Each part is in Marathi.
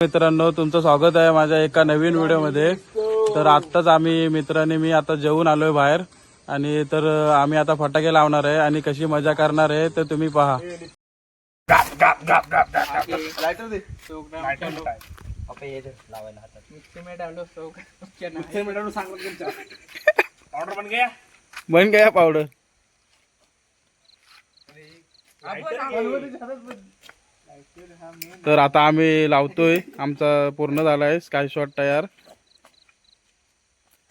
मित्रांनो तुमचं स्वागत आहे माझ्या एका नवीन व्हिडिओमध्ये. तर आत्ताच आम्ही मित्रांनी मी आता जेवून आलोय बाहेर. आणि तर आम्ही आता फटाके लावणार आहे आणि कशी मजा करणार आहे तर तुम्ही पहा. बन गया पावडर तर आता आम्ही लावतोय. आमचा पूर्ण झालाय. स्काय शॉट तयार.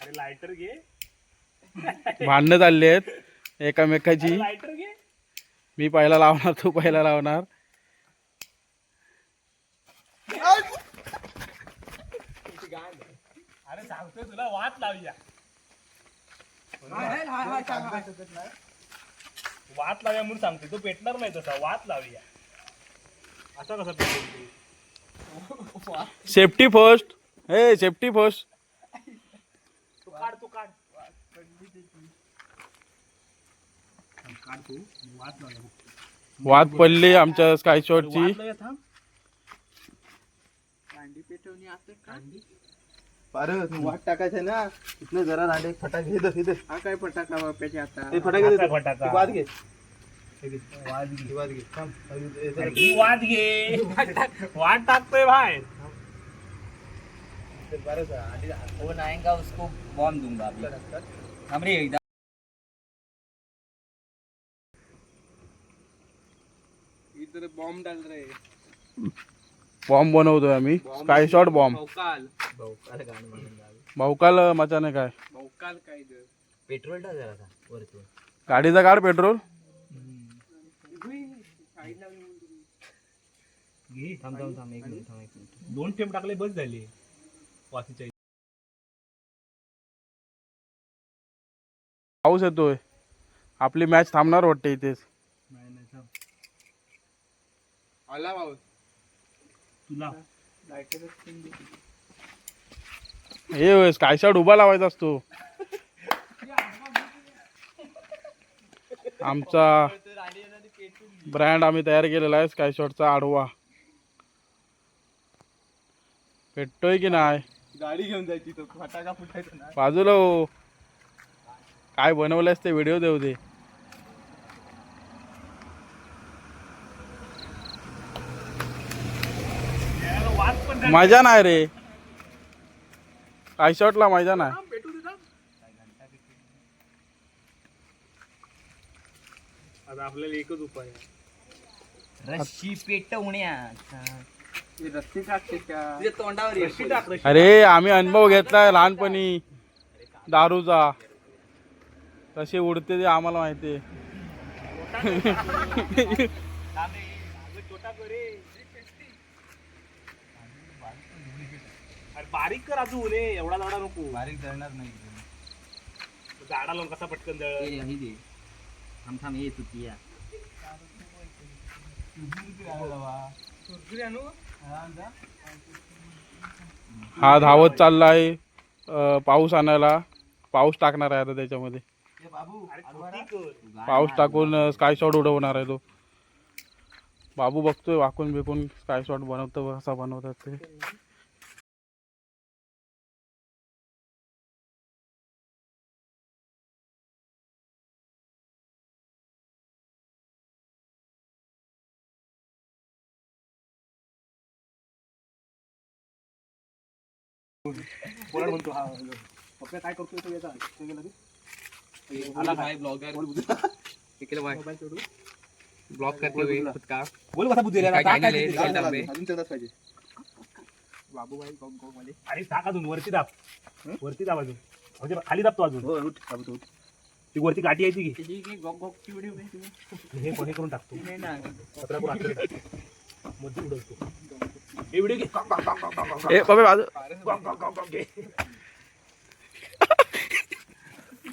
अरे लायटर घे. भांडणं चालली आहेत एकामेकाची. मी पहिला लावणार तू पहिला लावणार. अरे सांगतोय तुला वात लावूया. वात लावूया म्हणून सांगतोय तो पेटणार नाही तसा. वात लावूया. असा कसा पेटेल ते? सेफ्टी फर्स्ट हे सेफ्टी फर्स्ट तू काढ तू काढ. काढ तू. वात लावूया बघ. वाद पडली आमच्या स्काय शॉटची वात लावूया थांब. अरे वाट टाकायचं ना इथनं जरा रांडे फटाके घे दे, घे दे. हा काय फटाका बाप्याची आता ते फटाके दे आता दे. फटाका. वाद घे वात घे. वाद घे थांब. हे जरा- ही घे वाट टाकतोय बाहेर ते बरंच आहे. आधी- वो आएगा उसको बॉम्ब दूंगा अभी हमरे एकदम इधर बॉम्ब डाल रहे बॉम्ब बनवतोय आम्ही. Sky shot bomb. भौकाल. भाऊकाल मचाने काय? भौकाल काय पेट्रोल टाक जरा गाडीचा काढ पेट्रोल. घे थांब थांब थांब एक मिनिट थांब एक मिनिट. दोन थेंब टाकले बस झाले. वातीच्या पाऊस येतोय. आपली मॅच थांबणार वाटते इथेच. नाही नाही थांब. आला भाऊ तुला. हे स्काय शॉट उभा लावायचा असतो? आमचा ब्रँड आम्ही तयार केलेला आहे स्काय शॉटचा आडवा. भेटतोय की नाही? गाडी घेऊन जायची तो फटाका फुटायचा ना. बाजूला हो. काय बनवलंयस ते व्हिडिओ देऊ दे याला वात पण झाली. मजा नाही रे. स्काय शॉटला मजा नाही. आता आपल्याला एकच उपाय पेटवण्याचा. तोंडावर टाक. अरे आम्ही अनुभव घेतलाय लहानपणी. दारूचा. कसे उडते ते आम्हाला माहिती आहे. थांब रे, अगं छोटा कर रे. अरे बारीक कर अजून रे एवढा झाडा नको. बारीक जळणार नाही. झाडा लावून कसा पटकन जळ. हे हे दे. थांब थांब ये तू या हा धावत चाललाय अं, पाऊस आणायला. पाऊस टाकणार आहे आता त्याच्यामध्ये. अरे छोटी कर. पाऊस टाकून स्काय शॉट उडवणार आहे तो. बाबू बघतोय वाकून बिकून स्काय शॉट बनवतो कसा बनवतात ते. बोला म्हणतो हा पप्पा काय करतोय तो याचा ते गेला ते? आला भाई ब्लॉगर भाई मोबाईल सोडू ब्लॉग करते खुद का? बोल कसा बुद्धी काय काय काय? काय काय? अजून तेवढाच पाहिजे. बाबूबाई गॉग गॉगमध्ये अरे टाक अजून वरती दाब. वरती दाब अजून. म्हणजे खाली दाबतो अजून. हो उठ बाबू तू उठ. ती वरती गाठी यायची की ठीक आहे गॉग गॉग ची व्हिडिओ हे कोणी करून टाकतो नाही ना आतमध्ये. मध्ये उडवतो. हे व्हिडिओ घे. ए बाबा बाजू.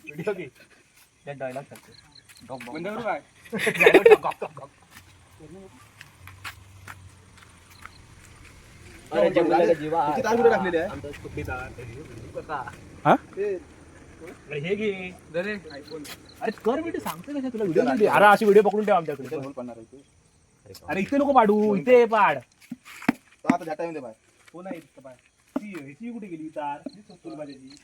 व्हिडिओ घे. त्या डायलॉग. अरे. हा? घे. कर व्हिडिओ सांगते कशा तुला व्हिडिओ अरे अशी व्हिडिओ पकडून ठेव आमच्याकडे. अरे इथे नको पाडू इथे पाड. आता झटा येऊन दे बाय कोण आहे इथं पाड ती ह्याची कुठे गेली? तार फुलभाज्याची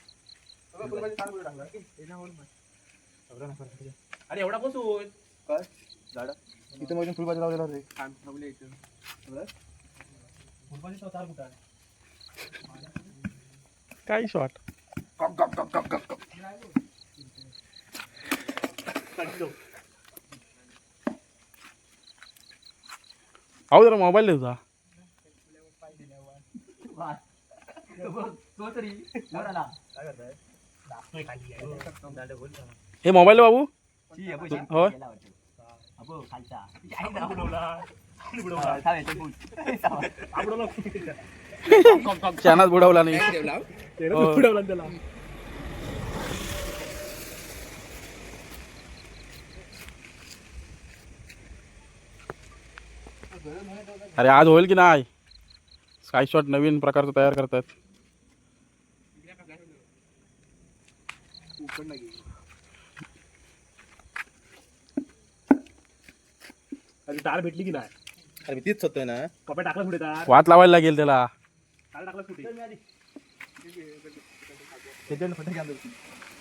अरे एवढा बसून काय? झाडा? इथे मग फुलभाजी लावलेला रे फुलभाजीचा तार कुठं आहे? काय शॉट जरा मोबाईल दे तुझा तो तरी वर आला. आहे. हे मोबाईल बाबू होय? अबो, खालचा. बुडवला. आपण बुडवला. हा, नाही हो. बुडवला त्याला अरे आज होईल की नाही स्काय शॉट नवीन प्रकारचं तयार करतात. अरे तार भेटली की नाही? अरे मी तीच होतोय ना. पप्पा टाकला कुठे तार वात लावायला लागेल त्याला. तार टाकला कुठे? त्याच्यानं फटाके आणतो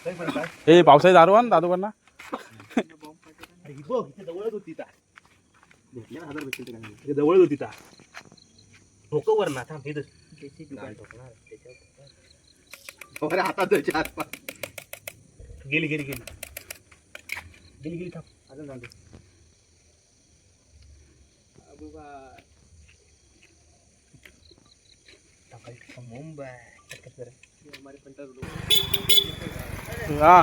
काय पडत आहे? हे पावसाळी दारू आण दादूकडनं अरे ही बघ इथे जवळच होती तार भेटले ना हजार भेटले ते इथे जवळच होती तार ठोकं वर ना थांब इथं. ठोकणार. त्याच्यावर-. गेली गेली गेली गेली गेली थांब अजून सांगतो टाकायचं. मुंबई. हा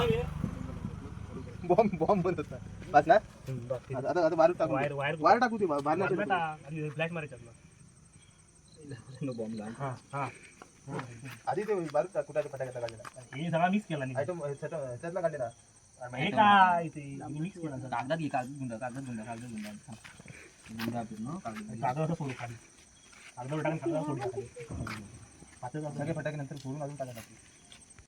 बॉम्ब बॉम्ब बनत होता बस ना हम्म, बघ तिथे. आता आता टाकू वायर टाकू ते बाहेर वायर नाही टाक. आणि फ्लॅश मारायचा हा हा आधी ते बाहेर टाक कुठे फटाक्याचा काढलेला हे सगळा मिक्स केला नाही आयटम ह्याच्यातला काढलेला हे काय ते मिक्स केला सगळा. कागदात घे, कागद गुंड, कागदात गुंड, कागदात गुंड. थांब. गुंड आपण, हं, कागदात. कागदावर सोडू खाली कागदावर टाकून कागदावर सोडू खाली पातळ कागद. सगळे फटाके नंतर सोडून अजून टाकायला